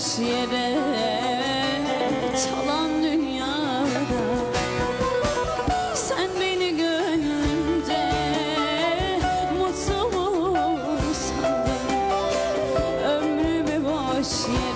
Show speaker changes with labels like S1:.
S1: boş yere çalan dünyada. Sen beni gönlümde mutsuz sandın Ömrümü boş yere